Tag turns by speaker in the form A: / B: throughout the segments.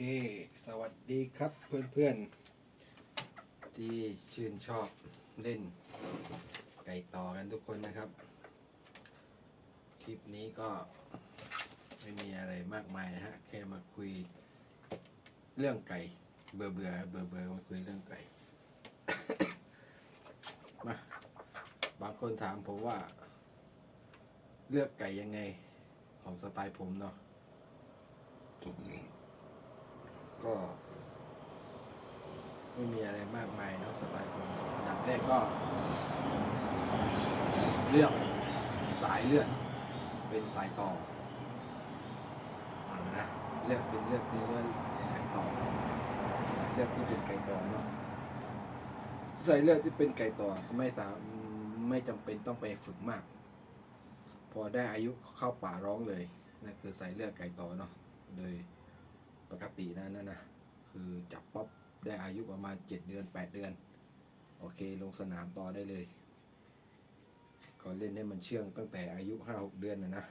A: เค สวัสดีครับเพื่อนๆ ที่ชื่นชอบเล่น ไก่ต่อกันทุกคนนะครับ คลิปนี้ก็ไม่มีอะไรมากมายนะฮะ แค่มาคุยเรื่องไก่ เบื่อเบื่อเบื่อเบื่อมาคุยเรื่องไก่ มา บางคนถามผมว่า เลือกไก่ยังไงของสไตล์ผมเนาะ ก็ ไม่มีอะไรมากมายนะสไตล์ผมอันดับแรกก็ เลือกสายเลือดเป็นสายต่อนะเลือกเป็นเลือกเป็นเลือดสายต่อ สายเลือดที่เป็นไก่ต่อเนาะสายเลือดที่เป็นไก่ต่อไม่สามไม่จำเป็นต้องไปฝึกมาก พอได้อายุเข้าป่าร้องเลยนั่นคือสายเลือดไก่ต่อเนาะโดย ปกตินะนั่นนะคือจับป๊อปได้อายุประมาณเจ็ดเดือนแปดเดือน โอเค ลงสนามต่อได้เลย ก็เล่นให้มันเชื่องตั้งแต่อายุห้าหกเดือนนะนะ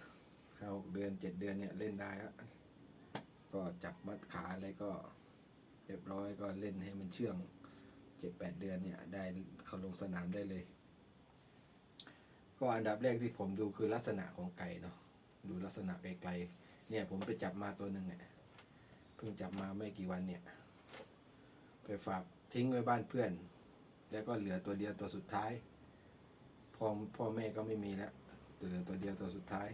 A: ห้าหกเดือนเจ็ดเดือนเนี่ยเล่นได้อะก็จับมัดขาอะไรก็เรียบร้อยก็เล่นให้มันเชื่องเจ็ดแปดเดือนเนี่ยได้เขาลงสนามได้เลย ก็อันดับแรกที่ผมดูคือลักษณะของไก่เนาะดูลักษณะไกลๆเนี่ยผมไปจับมาตัวหนึ่งเนี่ย เพิ่งจับมาไม่กี่วันเนี่ย ไปฝากทิ้งไว้บ้านเพื่อน แล้วก็เหลือตัวเดียวตัวสุดท้ายพ่อพ่อแม่ก็ไม่มีแล้วเหลือตัวเดียวตัวสุดท้าย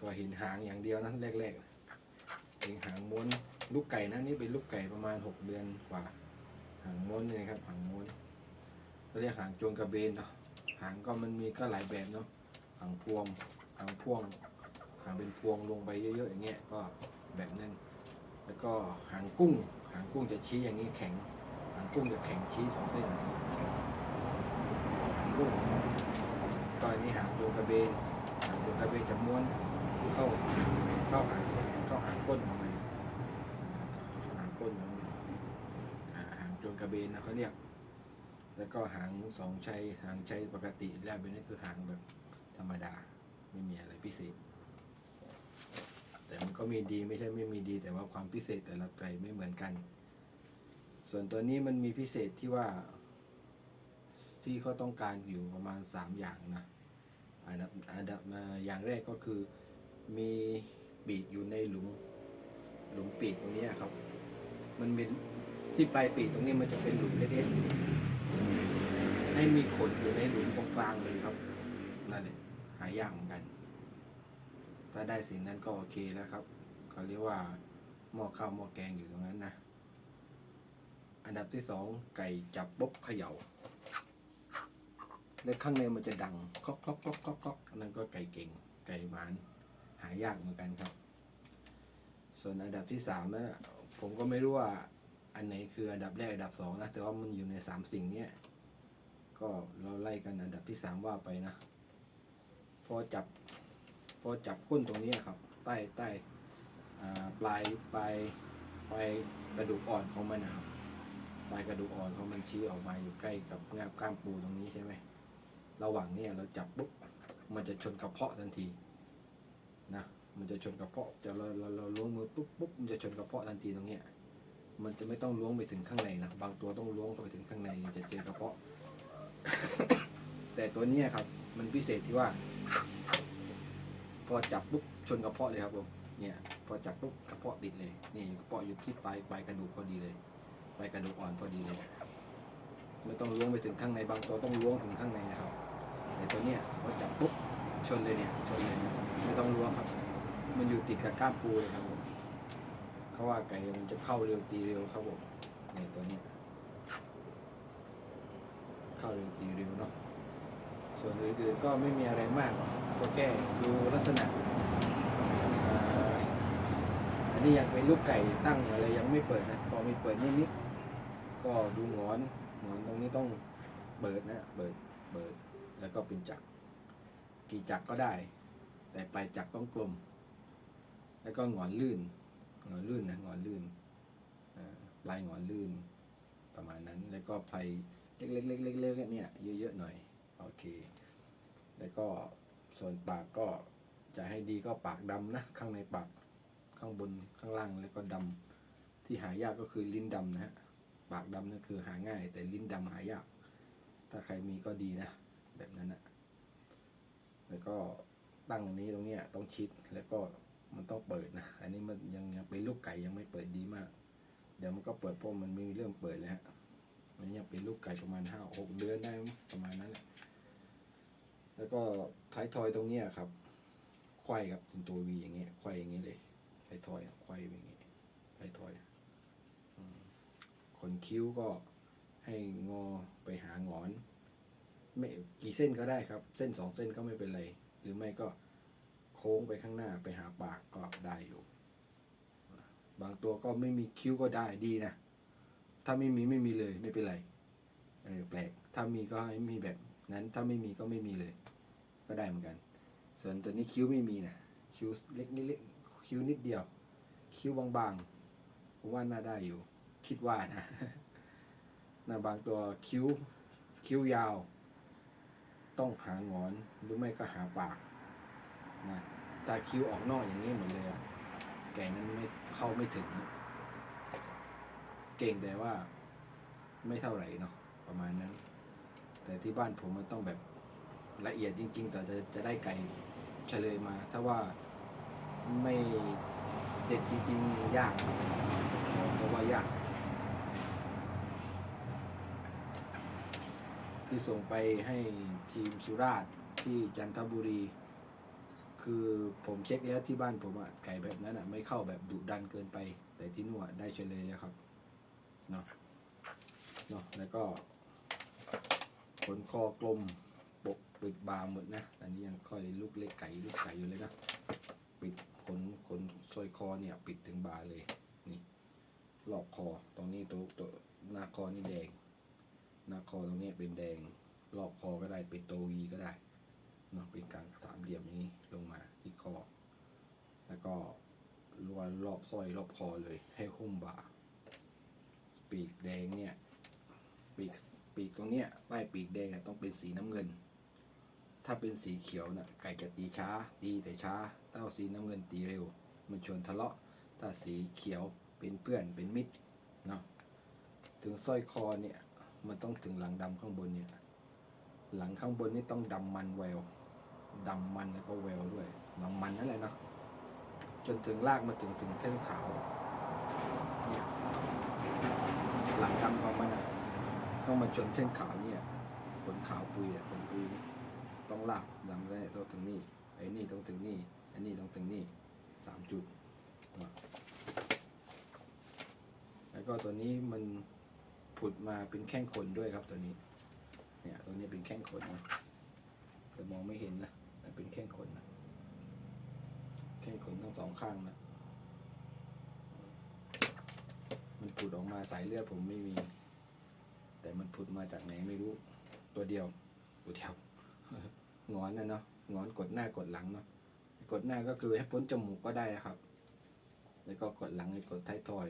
A: ก็เห็นหางอย่างเดียวนั้นแรกๆเห็นหางม้วนลูกไก่นะนี่เป็นลูกไก่ประมาณหกเดือนกว่า หางม้วนนี่ครับ หางม้วนเขาเรียกหางจงกระเบนเนาะหางก็มันมีก็หลายแบบเนาะหางพวงหางพวงหางเป็นพวงลงไปเยอะๆอย่างเงี้ยก็แบบนั้น แล้วก็หางกุ้ง หางกุ้งจะชี้อย่างนี้แข็ง หางกุ้งจะแข็งชี้สองเส้นแข็งหางกุ้งก็อันนี้หางโยงกระเบนหางโยงกระเบนจะม้วนเข้าเข้าหางเข้าหางก้นของมันหางก้นของมันอ่าหางโยงกระเบนนะเขาเรียก แล้วก็หางสองชัยหางชัยปกติแล้วเป็นนี่คือหางแบบธรรมดาไม่มีอะไรพิเศษ แต่มันก็มีดีไม่ใช่ไม่มีดี แต่ว่าความพิเศษแต่ละไก่ไม่เหมือนกัน ส่วนตัวนี้มันมีพิเศษที่ว่าที่เขาต้องการอยู่ประมาณสามอย่างนะอันดับอันดับมาอย่างแรกก็คือมีปีกอยู่ในหลุมหลุมปีกตรงนี้ครับ มันเป็นที่ปลายปีกตรงนี้มันจะเป็นหลุมเล็กๆให้มีขนอยู่ในหลุมตรงกลางเลยครับนั่นแหละหายากเหมือนกัน ถ้าได้สิ่งนั้นก็โอเคแล้วครับเขาเรียกว่าหม้อข้าวหม้อแกงอยู่ตรงนั้นนะ อันดับที่สองไก่จับปุ๊บเขย่าและข้างในมันจะดังคลอกคลอกคลอกคลอกคลอกอันนั้นก็ไก่เก่งไก่หมาน หายากเหมือนกันครับ ส่วนอันดับที่สามนะผมก็ไม่รู้ว่าอันไหนคืออันดับแรกอันดับสองนะแต่ว่ามันอยู่ในสามสิ่งเนี้ยก็เราไล่กันอันดับที่สามว่าไปนะ พอจับ พอจับก้นตรงนี้ครับ ใต้ใต้ปลายปลายปลายกระดูกอ่อนของมันนะครับปลายกระดูกอ่อนของมันชี้ออกมาอยู่ใกล้กับงาบกล้ามปูตรงนี้ใช่ไหมระหว่างเนี้เราจับปุ๊บมันจะชนกระเพาะทันทีนะมันจะชนกระเพาะจะเราเราเราล้วงมือปุ๊บปุ๊บมันจะชนกระเพาะทันทีตรงเนี้ยมันจะไม่ต้องล้วงไปถึงข้างในนะบางตัวต้องล้วงเข้าไปถึงข้างในจะเจอกระเพาะ แต่ตัวเนี้ยครับ มันพิเศษที่ว่า อจับปุ๊บชนกระเพาะเลยครับผมเนี่ยพอจับปุ๊บกระเพาะติดเลยนี่กระเพาะอยู่ที่ปลายปลายกระดูกพอดีเลยปลายกระดูกอ่อนพอดีเลยไม่ต้องล้วงไปถึงข้างในบางตัวต้องล้วงถึงข้างในนะครับแต่ตัวเนี้ยพอจับปุ๊บชนเลยเนี่ยชนเลยไม่ต้องล้วงครับ มันอยู่ติดกับก้ามปูเลยครับผมเขาว่าไก่มันจะเข้าเร็วตีเร็วครับผมเนี่ยตัวเนี้ยเข้าเร็วตีเร็วเนาะ ส่วนอื่นๆก็ไม่มีอะไรมากหรอกก็แค่ดูลักษณะอันนี้ยังเป็นลูกไก่ตั้งอะไรยังไม่เปิดนะพอมีเปิดนิดๆก็ดูหงอนหงอนตรงนี้ต้องเปิดนะเปิดเปิดแล้วก็เป็นจักกี่จักก็ได้ แต่ปลายจักต้องกลม แล้วก็หงอนลื่นหงอนลื่นนะหงอนลื่นปลายหงอนลื่นประมาณนั้นแล้วก็ไพลเล็กๆๆๆเนี่ยเยอะๆหน่อย โอเค แล้วก็ส่วนปากก็จะให้ดีก็ปากดำนะ ข้างในปากข้างบนข้างล่างแล้วก็ดที่หายากก็คือลิ้นดำนะฮะปากดำนั่นคือหาง่าย แต่ลิ้นดำหายาก ถ้าใครมีก็ดีนะ แบบนั้นนะแล้วก็ตั้งนนี้ตรงเนี้ยต้องชิดแล้วก็มันต้องเปิดนะ อันนี้มันยังยังเป็นลูกไก่ยังไม่เปิดดีมาก เดี๋ยวมันก็เปิดเพราะมันมีเริ่มเปิดแล้วฮะอันนี้ยังเป็นลูกไก่ประมาณห้าหกเดือนได้ประมาณนั้นแหละ แล้วก็ท้ายทอยตรงเนี้ยครับไขว้ครับเป็นตัววีอย่างเงี้ยไขว้อย่างเงี้ยเลยท้ายทอยอะไขว้อย่างเงี้ยท้ายทอยขนคิ้วก็ให้งอไปหาหงอน ไม่กี่เส้นก็ได้ครับ เส้นสองเส้นก็ไม่เป็นไร หรือไม่ก็โค้งไปข้างหน้าไปหาปากก็ได้อยู่ บางตัวก็ไม่มีคิ้วก็ได้ดีนะ ถ้าไม่มีไม่มีเลยไม่เป็นไรเออแปลก ถ้ามีก็ให้มีแบบ นั้นถ้าไม่มีก็ไม่มีเลย ก็ได้เหมือนกัน ส่วนตัวนี้คิ้วไม่มีนะคิ้วเล็กนิดเล็กคิ้วนิดเดียว คิ้วบางๆผมว่าน่าได้อยู่ คิดว่านะนะบางตัวคิ้ว คิ้วยาว ต้องหางอนหรือไม่ก็หาปากนะถ้าคิ้วออกนอกอย่างนี้หมดเลยอะแก่นั้นไม่เข้าไม่ถึง เก่งแต่ว่าไม่เท่าไหร่เนาะประมาณนั้น แต่ที่บ้านผมมันต้องแบบละเอียดจริง ๆ แต่จะจะได้ไก่เฉลยมา ถ้าว่าไม่เด็ดจริงๆยากเพราะว่ายาก ที่ส่งไปให้ทีมสุราษฎร์ที่จันทบุรี คือผมเช็คแล้วที่บ้านผมอะไก่แบบนั้นอะไม่เข้าแบบดุดันเกินไป แต่ที่นู่นได้เฉลยแล้วครับเนาะเนาะแล้วก็ ขนคอกลมปกปิดบาหมดนะ อันนี้ยังค่อยลูกเล็กไก่ลูกไก่อยู่เลยนะ ปิดขนขนสร้อยคอเนี่ย ปิดถึงบาเลย นี่รอบคอ ตรงนี้ตัวตัวหน้าคอนี่แดง หน้าคอตรงนี้เป็นแดง รอบคอก็ได้ เป็นตัววีก็ได้เนาะ เป็นกลางสามเหลี่ยมอย่างนี้ลงมาที่คอ แล้วก็รวนรอบสร้อยรอบคอเลย ให้หุ้มบ่า ปีกแดงเนี่ย ปีก ปีกตรงเนี้ยใต้ปีกแดงเนี่ยต้องเป็นสีน้ำเงิน ถ้าเป็นสีเขียวน่ะไก่จะตีช้า ตีแต่ช้าถ้าสีน้ำเงินตีเร็ว มันชวนทะเลาะ ถ้าสีเขียวเป็นเพื่อนเป็นมิตรเนาะถึงสร้อยคอเนี่ยมันต้องถึงหลังดำข้างบนเนี่ยหลังข้างบนนี่ต้องดำมันแววดำมันแล้วก็แววด้วยดำมันนั่นแหละเนาะจนถึงลากมาถึงถึงเส้นขาวเนี่ยหลังดำของมันอะ ต้องมาจนเส้นขาวเนี่ยขนขาวปุยอะขนปุยนี่ต้องลากดำได้ต้องถึงนี่ไอ้นี่ต้องถึงนี่ไอ้นี่ต้องถึงนี่สามจุด แล้วก็ตัวนี้มันผุดมาเป็นแข้งขนด้วยครับตัวนี้ เนี่ยตัวนี้เป็นแข้งขนนะแต่มองไม่เห็นนะแต่เป็นแข้งขนนะแข้งขนทั้งสองข้างนะมันผุดออกมาสายเลือดผมไม่มี แต่มันผุดมาจากไหนไม่รู้ ตัวเดียวตัวเดียวงอนนะเนาะงอนกดหน้ากดหลังเนาะกดหน้าก็คือให้พ้นจมูกก็ได้ครับ แล้วก็กดหลังกดท้ายทอย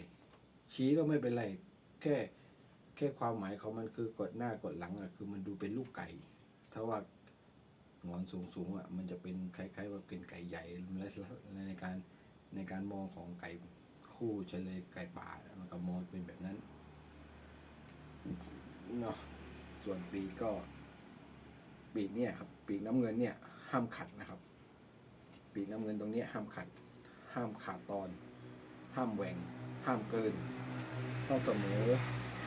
A: ชี้ก็ไม่เป็นไร แค่แค่ความหมายของมันคือกดหน้ากดหลังอะคือมันดูเป็นลูกไก่ถ้าว่างอนสูงสูงอะมันจะเป็นคล้ายๆว่าเป็นไก่ใหญ่และในการในการมองของไก่คู่เฉลยไก่ป่ามันก็มองเป็นแบบนั้น เนาะส่วนปีกก็ปีกเนี่ยครับปีกน้ำเงินเนี่ยห้ามขัดนะครับ ปีกน้ำเงินตรงนี้ห้ามขัด ห้ามขาดตอน ห้ามแหว่ง ห้ามเกิน ต้องเสมอ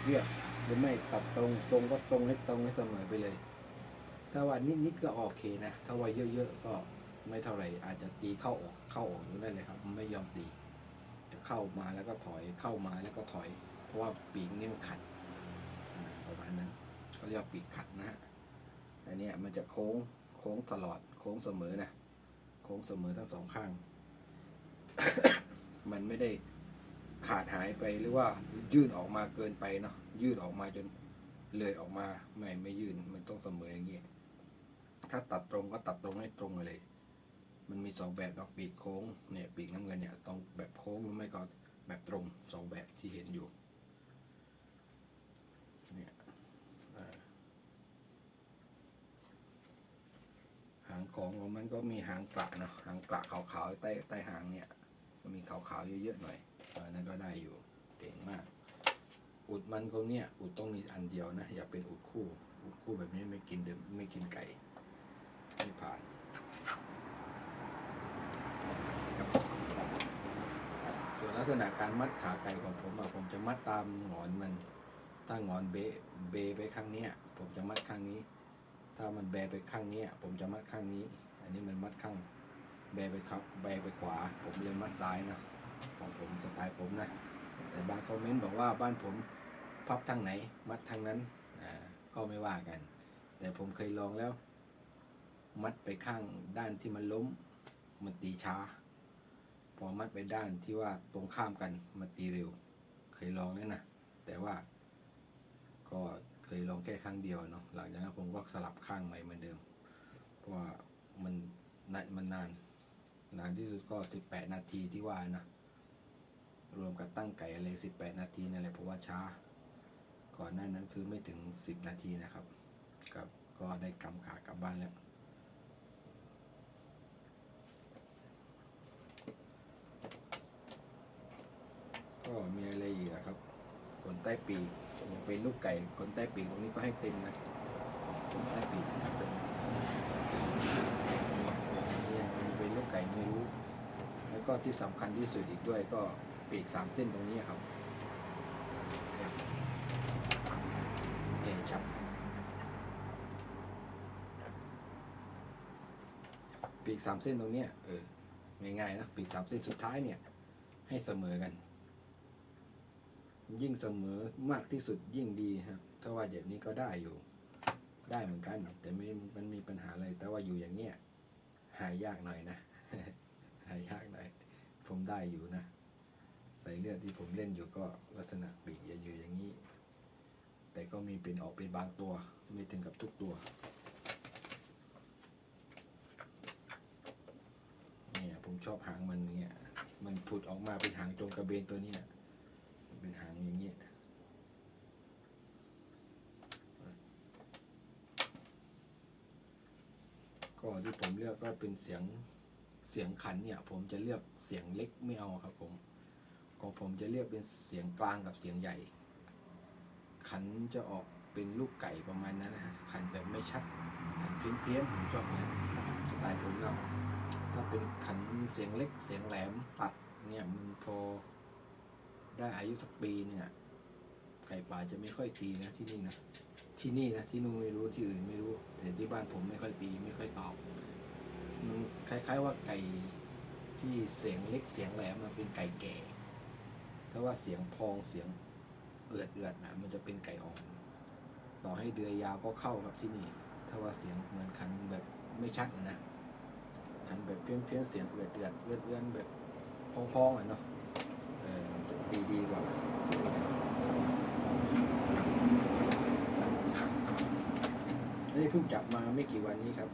A: เรียบหรือไม่ตัดตรงตรงก็ตรงให้ตรงให้เสมอไปเลย ถ้าว่านิดๆก็โอเคนะ ถ้าว่าเยอะๆก็ไม่เท่าไหร่อาจจะตีเข้าออกเข้าออกอยู่ได้เลยครับ ไม่ยอมตีจะเข้ามาแล้วก็ถอยเข้ามาแล้วก็ถอย เพราะว่าปีกนี่มันขัด ณนั้นเขาเรียกว่าปีกขัดนะฮะอันนี้มันจะโค้งโค้งตลอด โค้งเสมอนะโค้งเสมอทั้งสองข้าง มันไม่ได้ขาดหายไปหรือว่ายื่นออกมาเกินไปเนาะยื่นออกมาจนเลยออกมาไม่ไม่ยื่นมันต้องเสมออย่างเงี้ยถ้าตัดตรงก็ตัดตรงให้ตรงเลย มันมีสองแบบเนาะปีกโค้งเนี่ยปีกน้ำเงินเนี่ยต้องแบบโค้งหรือไม่ก็แบบตรงสองแบบที่เห็นอยู่อ่าหางของของมันก็มีหางกระเนาะหางกระขาวๆใต้ใต้หางเนี่ย ก็มีขาวๆเยอะๆหน่อยอันนั้นก็ได้อยู่เก่งมาก อุดมันก็เนี่ย อุดต้องมีอันเดียวนะ อย่าเป็นอุดคู่ อุดคู่แบบนี้ไม่กินเดิมไม่กินไก่ไม่ผ่านส่วนลักษณะการมัดขาไก่ของผมอะผมจะมัดตามหงอนมันถ้าหงอนเบเบไปข้างเนี้ย ผมจะมัดข้างนี้ ถ้ามันแบไปข้างนี้ผมจะมัดข้างนี้ อันนี้มันมัดข้างแบไปครับแบไปขวา ผมเลยมัดซ้ายนะของผมสไตล์ผมนะ แต่บางคอมเมนต์บอกว่าบ้านผมพับทางไหน มัดทางนั้นอ่าก็ไม่ว่ากัน แต่ผมเคยลองแล้ว มัดไปข้างด้านที่มันล้มมันตีช้า พอมัดไปด้านที่ว่าตรงข้ามกันมันตีเร็ว เคยลองแล้วนะแต่ว่าก็ เคยลองแค่ครั้งเดียวเนาะหลังจากนั้นผมก็สลับข้างใหม่เหมือนเดิม เพราะว่ามันนานมันนาน นานที่สุดก็สิบแปดนาทีที่ว่านะ รวมกับตั้งไก่อะไรสิบแปดนาทีนั่นแหละเพราะว่าช้า ก่อนหน้านั้นคือไม่ถึงสิบนาทีนะครับกับก็ได้กำขากลับบ้านแล้วก็มีอะไรอีกอะครับขนใต้ปีก เป็นลูกไก่ขนใต้ปีกตรงนี้ก็ให้เต็มนะขนใต้ปีกให้เต็มเนี่เป็นลูกไก่ไม่รู้ แล้วก็ที่สำคัญที่สุดอีกด้วยก็ปีกสามเส้นตรงนี้ครับเนี่ยชับปีกสามเส้นตรงเนี้ยเออง่ายๆนะปีกสามเส้นสุดท้ายเนี่ย ให้เสมอกัน ยิ่งเสมอมากที่สุดยิ่งดีครับถ้าว่าแบบนี้ก็ได้อยู่ ได้เหมือนกัน แต่ไม่มันมีปัญหาอะไรแต่ว่าอยู่อย่างเงี้ยหายยากหน่อยนะหายากหน่อยผมได้อยู่นะใส่เลือดที่ผมเล่นอยู่ก็ลักษณะปีกอย่าอยู่อย่างนี้ แต่ก็มีเป็นออกเป็นบางตัว ไม่ถึงกับทุกตัวเนี่ยผมชอบหางมันเนี่ยมันผุดออกมาเป็นหางจงกระเบนตัวนี้นเป็นหาง อย่างเงี้ยก็ที่ผมเลือกก็เป็นเสียงเสียงขันเนี่ย ผมจะเลือกเสียงเล็กไม่เอาครับ ผมของผมจะเลือกเป็นเสียงกลางกับเสียงใหญ่ ขันจะออกเป็นลูกไก่ประมาณนั้นนะฮะขันแบบไม่ชัดขันเพี้ยนเพี้ยนผมชอบนะสไตล์ผมเนาะถ้าเป็นขันเสียงเล็กเสียงแหลมตัดเนี่ยมันพอ ได้อายุสักปีเนี่ย ไก่ป่าจะไม่ค่อยตีนะที่นี่นะที่นี่นะที่นู่นไม่รู้ที่อื่นไม่รู้ แต่ที่บ้านผมไม่ค่อยตีไม่ค่อยตอบมันคล้าย ๆ ว่าไก่ที่เสียงเล็กเสียงแหลมมันเป็นไก่แก่ถ้าว่าเสียงพองเสียงเอือดเอือดนะมันจะเป็นไก่อ่อนต่อให้เดือยยาวก็เข้าครับที่นี่ ถ้าว่าเสียงเหมือนคันแบบไม่ชัดนะคันแบบเพี้ยนเพี้ยนเสียงเอือดเอือดเอือดเอือนแบบพองๆอะเนาะ อมันจะดีดีกว่าที่นี่นี่เพิ่งจับมาไม่กี่วันนี้ครับ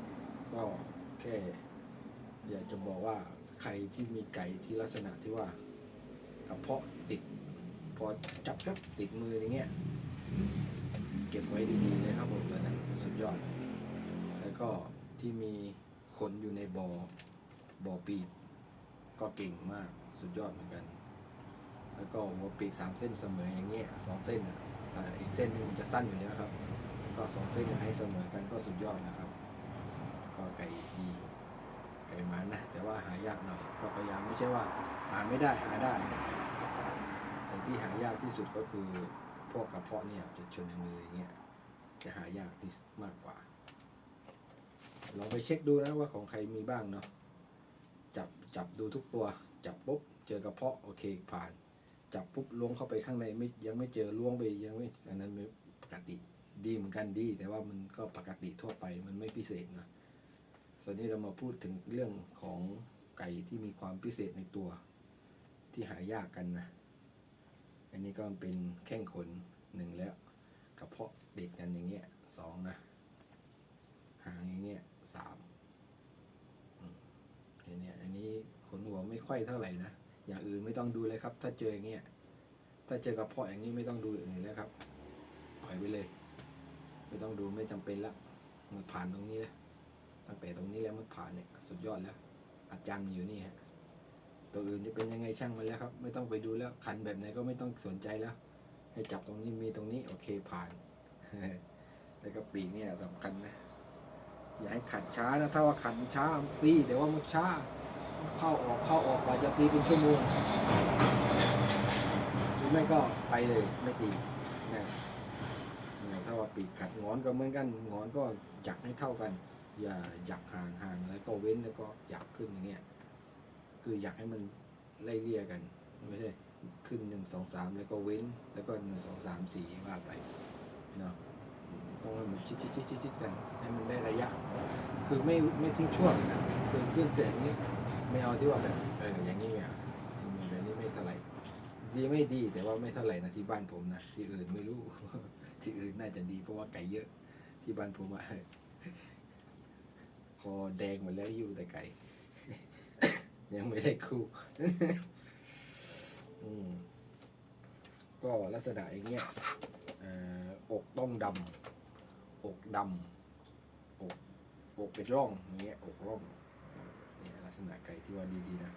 A: ก็แค่อยากจะบอกว่าใครที่มีไก่ที่ลักษณะที่ว่ากระเพาะติด พอจับปุ๊บติดมืออย่างเงี้ย เก็บไว้ดีๆเลยครับผมเลยนะสุดยอด แล้วก็ที่มีขนอยู่ในบอ่อบ่อปีกก็เก่งมากสุดยอดเหมือนกัน แล้วก็หัวปีกสามเส้นเสมออย่างเงี้ยสองเส้นอะอีกเส้นหนึงมันจะสั้นอยู่แล้วครับ ก็สองเส้นให้เสมอกันก็สุดยอดนะครับ ก็ไก่ดีไก่หมานะ แต่ว่าหายากหน่อยก็พยายามไม่ใช่ว่า หาไม่ได้หาได้ แต่ที่หายากที่สุดก็คือพวกกระเพาะเนี่ยจะชนมืออย่างเงี้ยจะหายากที่มากกว่าลองไปเช็คดูนะว่าของใครมีบ้างเนาะจับจับดูทุกตัว จับปุ๊บเจอกระเพาะโอเคผ่าน จับปุ๊บล้วงเข้าไปข้างในไม่ยังไม่เจอล้วงไปยังไม่อันนั้นไม่ปกติดีเหมือนกันดี แต่ว่ามันก็ปกติทั่วไปมันไม่พิเศษนะส่วนนี้เรามาพูดถึงเรื่องของไก่ที่มีความพิเศษในตัว ที่หายากกันนะอันนี้ก็เป็นแข้งขนหนึ่งแล้วกระเพาะเด็กกันอย่างเงี้ยสองนะหางอย่างเงี้ยสามอืมเห็นเนี่ยอันนี้ขนหัวไม่ค่อยเท่าไหร่นะ อย่างอื่นไม่ต้องดูเลยครับ ถ้าเจออย่างเงี้ยถ้าเจอกระเพาะอย่างนี้ไม่ต้องดูอย่างอื่นแล้วครับปล่อยไปเลย ไม่ต้องดูไม่จำเป็นละมันผ่านตรงนี้แล้วตั้งแต่ตรงนี้แล้วมันผ่านเนี่ยสุดยอดแล้ว อาจารย์มันอยู่นี่ฮะตัวอื่นจะเป็นยังไงช่างมันแล้วครับ ไม่ต้องไปดูแล้วขันแบบไหนก็ไม่ต้องสนใจแล้ว ให้จับตรงนี้มีตรงนี้โอเคผ่านแล้วก็ปีเนี่ยสำคัญนะอย่าให้ขัดช้านะถ้าว่าขัดช้าตีแต่ว่ามันช้า เข้าออกเข้าออกกว่าจะตีเป็นชั่วโมงหรือไม่ก็ไปเลยไม่ตีนะถ้าว่าปีกขัดงอนก็เหมือนกันงอนก็จักให้เท่ากัน อย่าหยักห่างห่างแล้วก็เว้นแล้วก็หยักขึ้นอย่างเงี้ยคืออยากให้มันไล่เลี่ยกันไม่ใช่ขึ้นหนึ่งสองสามแล้วก็เว้นแล้วก็หนึ่งสองสามสี่ว่าไปเนาะต้องให้มันชิดชิดชิดชิดกันให้มันได้ระยะ คือไม่ไม่ทิ้งช่วงนะคือขึ้นเกิดอย่างนี้ ไม่เอาที่ว่าแบบเอออย่างนี้อะมันแบบนี้ไม่เท่าไหร่ดีไม่ดีแต่ว่าไม่เท่าไหร่นะที่บ้านผมนะที่อื่นไม่รู้ ที่อื่นน่าจะดีเพราะว่าไก่เยอะ ที่บ้านผมอะคอแดงหมดแล้วอยู่แต่ไก่ยังไม่ได้คู่ก็ลักษณะอย่างเงี้ยอกต้องดำอกดำอกอกเป็นร่องอย่างเงี้ยอกร่อง ษณะไก่ที่ว่าดีๆนะ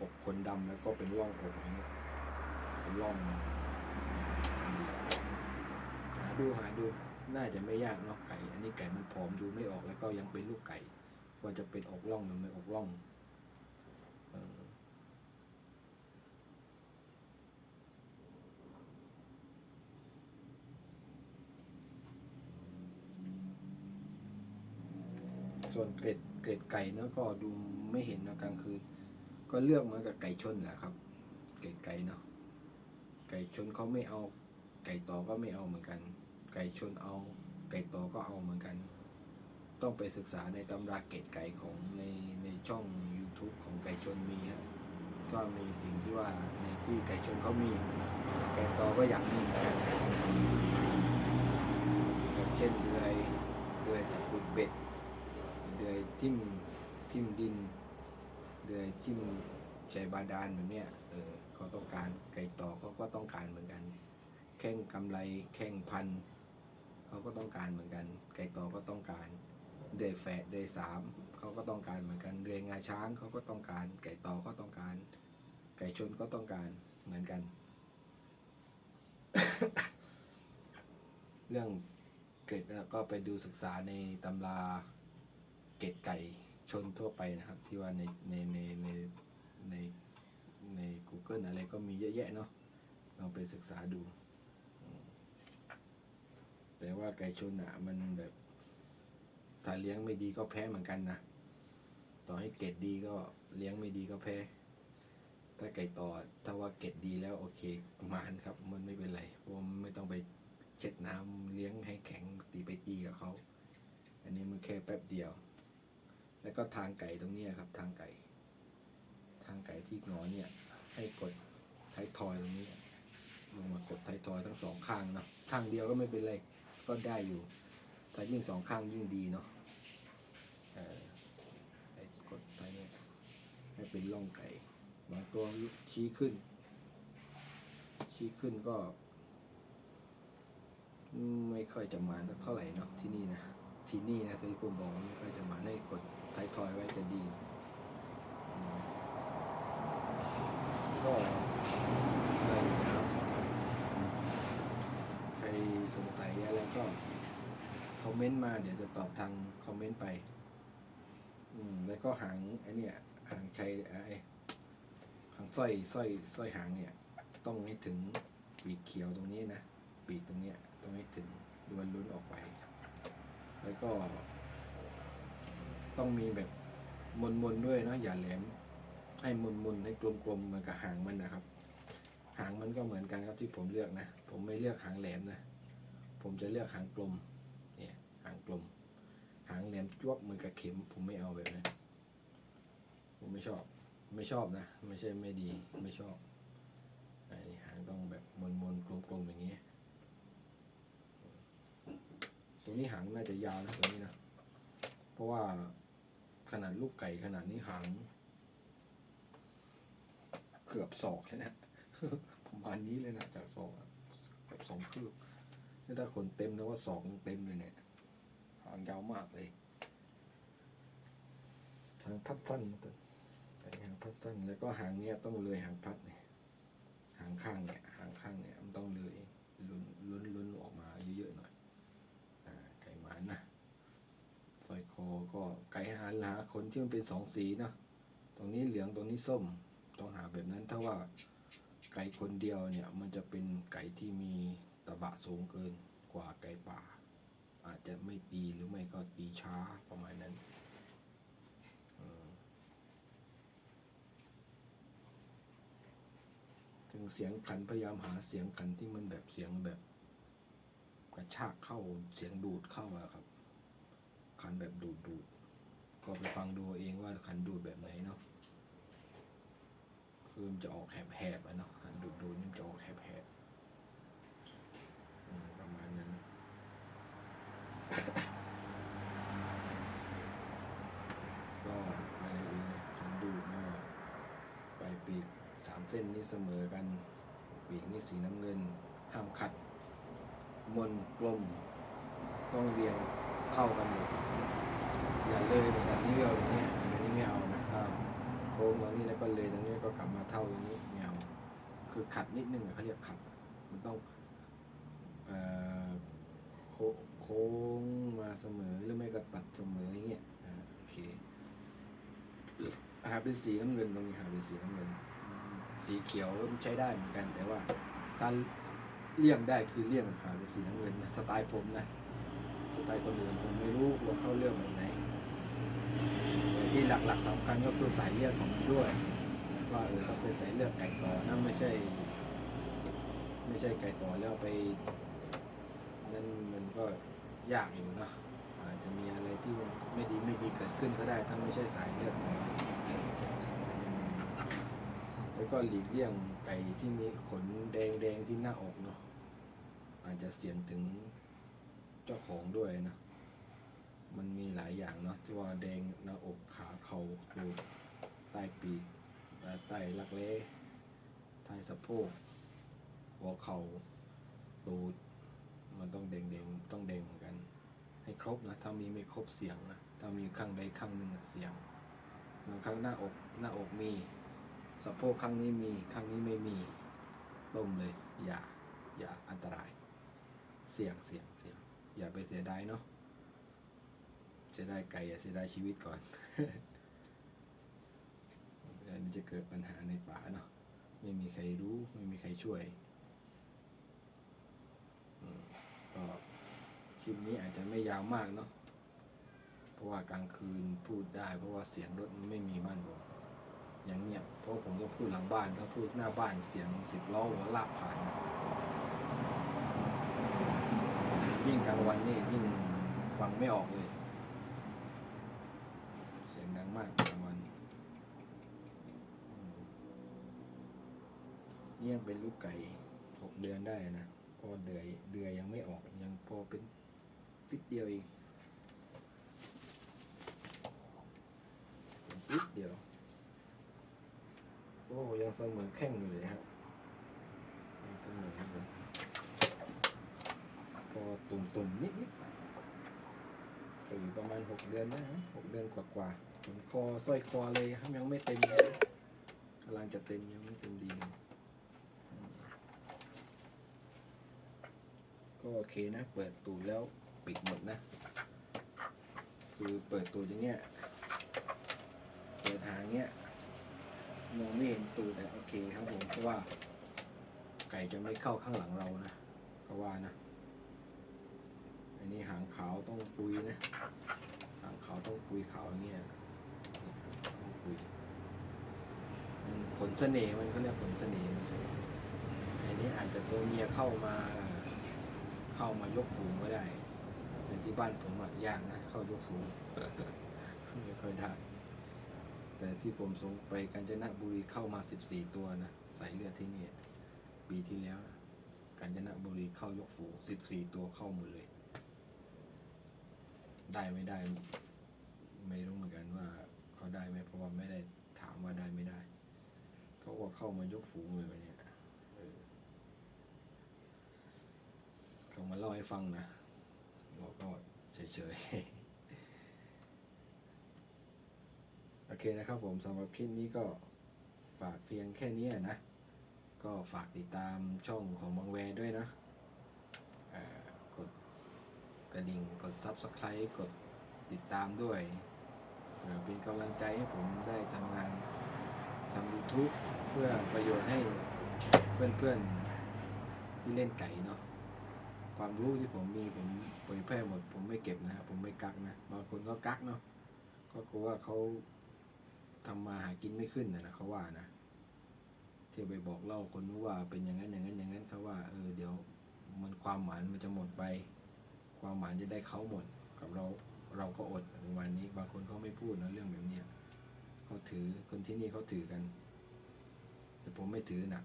A: อกคนดำแล้วก็เป็นร่องอกอย่างเงี้เป็นร่องหาดูหาดูน่าจะไม่ยากเนาะไก่ อันนี้ไก่มันผอมดูไม่ออกแล้วก็ยังเป็นลูกไก่ว่าจะเป็นอกร่องหรือไม่อกร่องส่วนเกล็ด เกล็ดไก่เนาะก็ดูไม่เห็นเนอะกลางคืน ก็เลือกเหมือนกับไก่ชนแหละครับ เกล็ดไก่เนาะไก่ชนเขาไม่เอา ไก่ต่อก็ไม่เอาเหมือนกัน ไก่ชนเอา ไก่ต่อก็เอาเหมือนกัน ต้องไปศึกษาในตำราเกตไก่ของในในช่อง YouTube ของไก่ชนมีฮะถ้ามีสิ่งที่ว่าในที่ไก่ชนเขามี ไก่ตอก็อยากมีเหมือนกันอย่างเช่นเดือยเดือยตะกุดเบ็ดเดือย ทิ่มทิ่มดินเดือยทิ่มใจบาดาลแบบเนี้ยเออเขาต้องการไก่ต่อเขาก็ต้องการเหมือนกัน แข่งกำไรแข่งพันเขาก็ต้องการเหมือนกัน ไก่ต่อก็ต้องการเดือยแฝดเดือยสามเขาก็ต้องการเหมือนกันเดือยงาช้างเขาก็ต้องการ ไก่ต่อก็ต้องการ ไก่ชนก็ต้องการเหมือนกัน เรื่องเกร็ดก็ไปดูศึกษาในตำรา เกร็ดไก่ชนทั่วไปนะครับ ที่ว่าในในในในในใน Google อะไรก็มีเยอะแยะเนาะลองไปศึกษาดู แต่ว่าไก่ชนอะมันแบบถ้าเลี้ยงไม่ดีก็แพ้เหมือนกันนะต่อให้เกรดดีก็เลี้ยงไม่ดีก็แพ้ ถ้าไก่ต่อถ้าว่าเกรดดีแล้วโอเคมาณครับ มันไม่เป็นไรเพราะมันไม่ต้องไปเช็ดน้ำเลี้ยงให้แข็งตีไปตีกับเขา อันนี้มันแค่แป๊บเดียว แล้วก็ทางไก่ตรงนี้ครับ ทางไก่ ทางไก่ที่งอเนี่ย ให้กดท้ายทอยตรงนี้ลงมากดท้ายทอยทั้งสองข้างเนาะข้างเดียวก็ไม่เป็นไรก็ได้อยู่ถ้ายิ่งสองข้างยิ่งดีเนาะไอ้กดไปเนี่ยให้เป็นร่องไก่บางตัวชี้ขึ้น ชี้ขึ้นก็ไม่ค่อยจะมาเท่าไหร่เนาะที่นี่นะที่นี่นะที่ผมบอกไม่ค่อยจะมาให้กด ท้ายทอยไว้จะดีอืมก็อะไรนะครับ ใครสงสัยอะไรก็คอมเมนต์มาเดี๋ยวจะตอบทางคอมเมนต์ไป อืม แล้วก็หางไอเนี่ยหางชัยไอหางสร้อยสร้อยสร้อยหางเนี่ย ต้องให้ถึงปีกเขียวตรงนี้นะ ปีกตรงเนี้ยต้องให้ถึงดวนลุ้นออกไป แล้วก็ ต้องมีแบบมนมนๆด้วยเนาะอย่าแหลม ให้มนมนๆให้กลมๆเหมือนกับหางมันนะครับ หางมันก็เหมือนกันครับที่ผมเลือกนะ ผมไม่เลือกหางแหลมนะ ผมจะเลือกหางกลม เนี่ยหางกลม หางแหลมจ้วบเหมือนกับเข็ม ผมไม่เอาแบบนั้นผมไม่ชอบ ไม่ชอบนะ ไม่ใช่ไม่ดี ไม่ชอบอันนี้หางต้องแบบมนมนๆกลมๆอย่างนี้ตรงนี้หางน่าจะยาวนะตรงนี้นะ เพราะว่า ขนาดลูกไก่ขนาดนี้หาง เกือบศอกเลยนะประมาณนี้เลยนะจากศอกอะแบบสองคืบนี่ถ้าขนเต็มนะว่าสองเต็มเลยเนี่ยหางยาวมากเลย ทางทับสั้นมาตัวไก่หางพัดสั้นแล้วก็หางเนี้ยต้องเลยหางพัดเนี่ยหางข้างเนี่ยหางข้างเนี่ยมันต้องเลยลุ้นลุ้นลุ้นออกมาเยอะๆหน่อยอ่าไก่หมานนะสร้อยคอ ก็ไก่หาหาขนที่มันเป็นสองสีเนาะตรงนี้เหลืองตรงนี้ส้มต้องหาแบบนั้น ถ้าว่าไก่คนเดียวเนี่ยมันจะเป็นไก่ที่มีตะบะสูงเกินกว่าไก่ป่า อาจจะไม่ตีหรือไม่ก็ตีช้าประมาณนั้นถึงเสียงขันพยายามหาเสียงขันที่มันแบบเสียงแบบกระชากเข้าเสียงดูดเข้าอะครับ ขันแบบดูดดูดก็ไปฟังดูเองว่าขันดูดแบบไหนเนาะคือมันจะออกแหบๆอะเนาะขันดูดดูดนี่มันจะออกแหบๆประมาณนั้นก็อะไรอีกนะขันดูดเนาะไปปีกสามเส้นนี้เสมอกัน ปีกนี่สีน้ำเงินห้ามขัด มนกลมต้องเรียง เท่ากันหมดอย่าเลยเหมือนกันนี่เอาอย่างเงี้ยอันนี้ไม่เอานะถ้าโค้งตรงนี้แล้วก็เลยตรงนี้ก็กลับมาเท่าตรงนี้ไม่เอาคือขัดนิดนึงอะเขาเรียกขัด มันต้องเอ่อโค้งมาเสมอหรือไม่ก็ตัดเสมออย่างเงี้ยโอเคหาเป็นสีน้ำเงินตรงนี้หาเป็นสีน้ำเงิน สีเขียวใช้ได้เหมือนกันแต่ว่าถ้าเลี่ยงได้คือเลี่ยงหาเป็นสีน้ำเงินสไตล์ผมนะ สไตล์คนอื่นผมไม่รู้ว่าเขาเลือกแบบไหนแต่ที่หลักๆสำคัญก็คือสายเลือดของมันด้วย ว่าเออต้องเป็นสายเลือดไก่ต่อนั่นไม่ใช่ ไม่ใช่ไก่ต่อแล้วไปนั่นมันก็ยากอยู่นะอาจจะมีอะไรที่ไม่ดีไม่ดีเกิดขึ้นก็ได้ถ้าไม่ใช่สายเลือดของแล้วก็หลีกเลี่ยงไก่ที่มีขนแดงๆที่หน้าอกเนาะอาจจะเสี่ยงถึง เจ้าของด้วยนะ มันมีหลายอย่างเนาะที่ว่าแดงหน้าอกขาเข่าดูใต้ปีกใต้รักเล้ใต้สะโพกหัวเข่าตูดมันต้องแดงๆต้องแดงเหมือนกัน ให้ครบนะถ้ามีไม่ครบเสียงนะถ้ามีข้างใดข้างหนึ่งเสียงบางครั้งหน้าอกหน้าอกมีสะโพกข้างนี้มีข้างนี้ไม่มีต้มเลย อย่า อย่าอันตราย เสี่ยงเสี่ยงเสี่ยง อย่าไปเสียดายเนาะเสียดายไก่อย่าเสียดายชีวิตก่อนเดี๋ยวมันจะเกิดปัญหาในป่าเนาะไม่มีใครรู้ไม่มีใครช่วยก็คลิปนี้อาจจะไม่ยาวมากเนาะเพราะว่ากลางคืนพูดได้ เพราะว่าเสียงรถมันไม่มีบ้านผมอย่างเงียบเพราะผมก็พูดหลังบ้านถ้าพูดหน้าบ้านเสียงสิบล้อหัวลากผ่านนะ ยิ่งกลางวันนี่ยิ่งฟังไม่ออกเลย เสียงดังมากกลางวันอืมนี่ยังเป็นลูกไก่หกเดือนได้นะพราะเดือยเดือยยังไม่ออกยังพอเป็นติดเดียวเองติดเดียว โอ้ยังเสมอแข้งอยู่เลยครับยังเสมอเลยพอ ตุ่มตุ่มๆนิดนิดๆก็อยู่ประมาณหกเดือนนะหกเดือนกว่ากว่าๆผมคอสร้อยคอเลยครับยังไม่เต็มเลยกำลังจะเต็มยังไม่เต็มดี ก็โอเคนะ เปิดตูดแล้วปิดหมดนะ คือเปิดตูดอย่างเงี้ย เปิดหางเงี้ยมองไม่เห็นตูดแต่โอเคครับผมเพราะว่า ไก่จะไม่เข้าข้างหลังเรานะเพราะว่านะ อันนี้หางขาวต้องปุยนะ หางขาวต้องปุยขาวอย่างเงี้ยต้องปุยมันขนเสน่ห์มันเขาเรียกขนเสน่ห์อันนี้อาจจะตัวเมียเข้ามาเข้ามายกฝูงก็ได้ แต่ที่บ้านผมอะยากนะ เข้ายกฝูงไม่ค่อยได้แต่ที่ผมส่งไปกาญจนบุรีเข้ามา 14 ตัวนะสายเลือดที่นี่ปีที่แล้วนะกาญจนบุรีเข้ายกฝูง14 ตัวเข้าหมดเลย ได้ไม่ได้ ไม่รู้เหมือนกันว่าเขาได้ไหมเพราะว่าไม่ได้ถามว่าได้ไม่ได้เขาก็เข้ามายกฝูงเลยวันเนี้ยเขามาเล่าให้ฟังนะเราก็เฉยๆเอเคนะครับผมสำหรับคลิปนี้ก็ฝากเพียงแค่นี้นะ ก็ฝากติดตามช่องของบังแวด้วยนะ กระดิ่งกด Subscribe กดติดตามด้วยเพื่อเป็นกำลังใจให้ผมได้ทำงานทำ YouTube เพื่อประโยชน์ให้เพื่อนๆที่เล่นไก่เนาะความรู้ที่ผมมีผมเผยแพร่หมด ผมไม่เก็บนะครับผมไม่กักนะบางคนก็กักเนาะก็กลัวว่าเขาทำมาหากินไม่ขึ้นนะนะเขาว่านะที่ไปบอกเล่าคนนู้ว่าเป็นอย่างนั้นอย่างนั้นอย่างนั้นเขาว่าเออเดี๋ยวมันความหมายมันจะหมดไป ความหมายจะได้เขาหมด กับเราเราก็อดประมาณนี้ บางคนเขาไม่พูดนะเรื่องแบบเนี้ยเขาถือคนที่นี่เขาถือกัน แต่ผมไม่ถือหนัก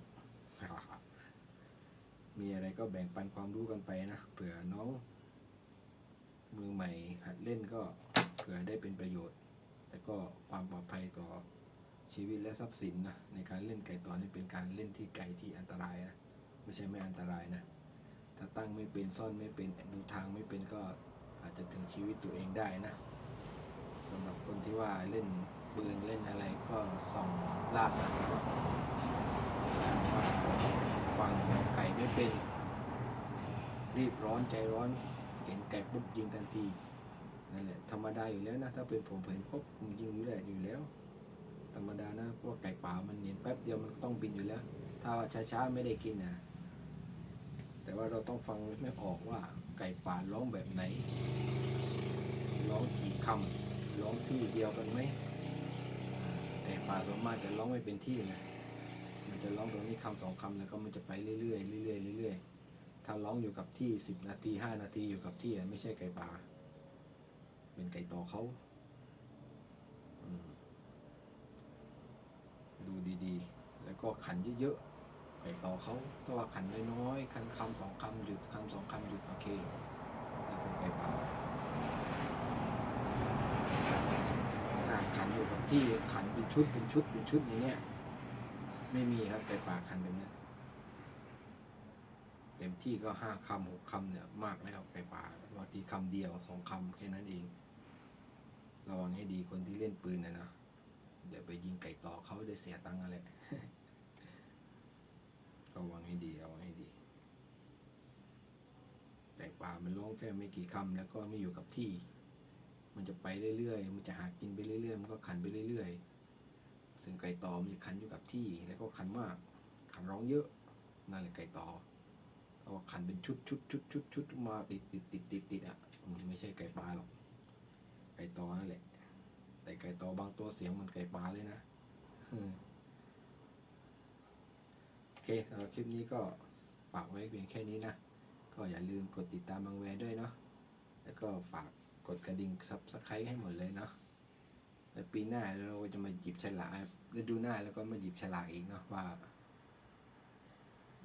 A: มีอะไรก็แบ่งปันความรู้กันไปนะเผื่อน้อง มือใหม่หัดเล่นก็เผื่อได้เป็นประโยชน์ แต่ก็ความปลอดภัยต่อชีวิตและทรัพย์สินนะในการเล่นไก่ต่อนี่เป็นการเล่นที่ไก่ที่อันตรายนะไม่ใช่ไม่อันตรายนะ ตั้งไม่เป็นซ่อนไม่เป็นดูทางไม่เป็นก็อาจจะถึงชีวิตตัวเองได้นะสำหรับคนที่ว่าเล่นปืนเล่นอะไรก็ส่องล่าสัตว์ว่าฟังไก่ไม่เป็น รีบร้อนใจร้อน เห็นไก่ปุ๊บยิงทันทีนั่นแหละธรรมดาอยู่แล้วนะถ้าเป็นผมเห็นปุ๊บผมยิงอยู่แล้วอยู่แล้ว ธรรมดานะพวกไก่ป่ามันเห็นแป๊บเดียวมันต้องบินอยู่แล้ว ถ้าว่าช้าๆไม่ได้กินนะ แต่ว่าเราต้องฟังไม่ออกว่าไก่ป่าร้องแบบไหน ร้องกี่คำร้องที่เดียวกันไหมไก่ป่าส่วนมากจะร้องไม่เป็นที่นะมันจะร้องตรงนี้คำสองคำแล้วก็มันจะไปเรื่อยๆเรื่อยๆเรื่อยๆถ้าร้องอยู่กับที่สิบนาทีห้านาทีอยู่กับที่ไม่ใช่ไก่ป่าเป็นไก่ต่อเขาดูดีๆ แล้วก็ขันเยอะๆ ไปต่อเขาถ้าว่าขันน้อยๆขันคำสองคำหยุดคำสองคำหยุดโอเคนี่คือไก่ป่าถ้าขันอยู่กับที่ขันเป็นชุดเป็นชุดเป็นชุดอย่างเนี้ยไม่มีครับไก่ป่าขันแบบนี้เต็มที่ก็ห้าคำหกคำเนี่ยมากแล้วไก่ป่าบางทีคำเดียวสองคำแค่นั้นเองระวังให้ดีคนที่เล่นปืนนะนะเดี๋ยวไปยิงไก่ต่อเขาได้เสียตังค์อะไร ระวังให้ดีระวังให้ดีไก่ป่ามันร้องแค่ไม่กี่คำแล้วก็ไม่อยู่กับที่ มันจะไปเรื่อยๆ มันจะหากินไปเรื่อยๆ มันก็ขันไปเรื่อยๆ ซึ่งไก่ตอมันจะขันอยู่กับที่ แล้วก็ขันมาก ขันร้องเยอะ นั่นแหละไก่ต่อเอาขันเป็นชุดชุดชุดชุดชุดมาติดติดติดติดติดอะอืมไม่ใช่ไก่ป่าหรอก ไก่ต่อนั่นแหละ แต่ไก่ต่อบางตัวเสียงเหมันไก่ป่าเลยนะอื เคสำหรับคลิปนี้ก็ฝากไว้เพียงแค่นี้นะ ก็อย่าลืมกดติดตามบางแวร์ด้วยเนาะแล้วก็ฝากกดกระดิ่งซับสไครต์ให้หมดเลยเนาะแล้วปีหน้าเราจะมาหยิบฉลากฤดูหน้าแล้วก็มาหยิบฉลากอีกเนาะว่า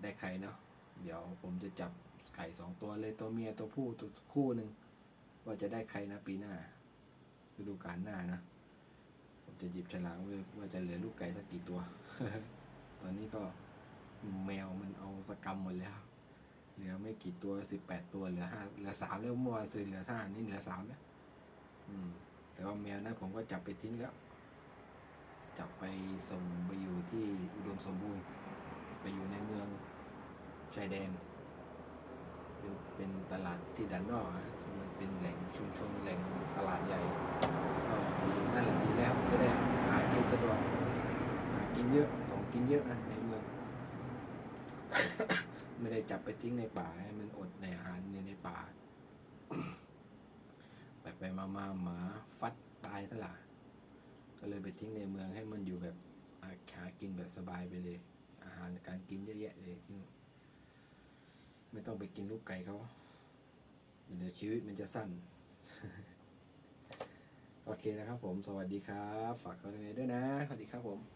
A: ได้ใครเนาะเดี๋ยวผมจะจับไข่สองตัวเลยตัวเมียตัวผู้ตัวคู่หนึ่งว่าจะได้ใครนะปีหน้าฤดูกาลหน้านะผมจะหยิบฉลากว่าจะเหลือลูกไก่สักกี่ตัว ตอนนี้ก็ แมวมันเอาสกรรมหมดแล้ว เหลือไม่กี่ตัวสิบแปดตัวเหลือห้าเหลือสามแล้วเมื่อวานซื้อเหลือห้านี่เหลือสามแล้วอืม แต่ว่าแมวนะผมก็จับไปทิ้งแล้ว จับไปส่งไปอยู่ที่อุดมสมบูรณ์ ไปอยู่ในเมืองชายแดนเป็นเป็นตลาดที่ดันนอกอะมันเป็นแหล่งชุมชนแหล่งตลาดใหญ่ก็นั่นแหละดีแล้วก็ได้หากินสะดวกหากินเยอะของกินเยอะนะใน ไม่ได้จับไปทิ้งในป่าให้มันอดในอาหารในในป่า ไปไปมามาหมาฟัดตายตลาดก็เลยไปทิ้งในเมืองให้มันอยู่แบบหาหากินแบบสบายไปเลย อาหารการกินเยอะแยะเลยที่ไม่ต้องไปกินลูกไก่เขาเดี๋ยวชีวิตมันจะสั้น โอเคนะครับผม สวัสดีครับ ฝากกันไว้ด้วยนะ สวัสดีครับผม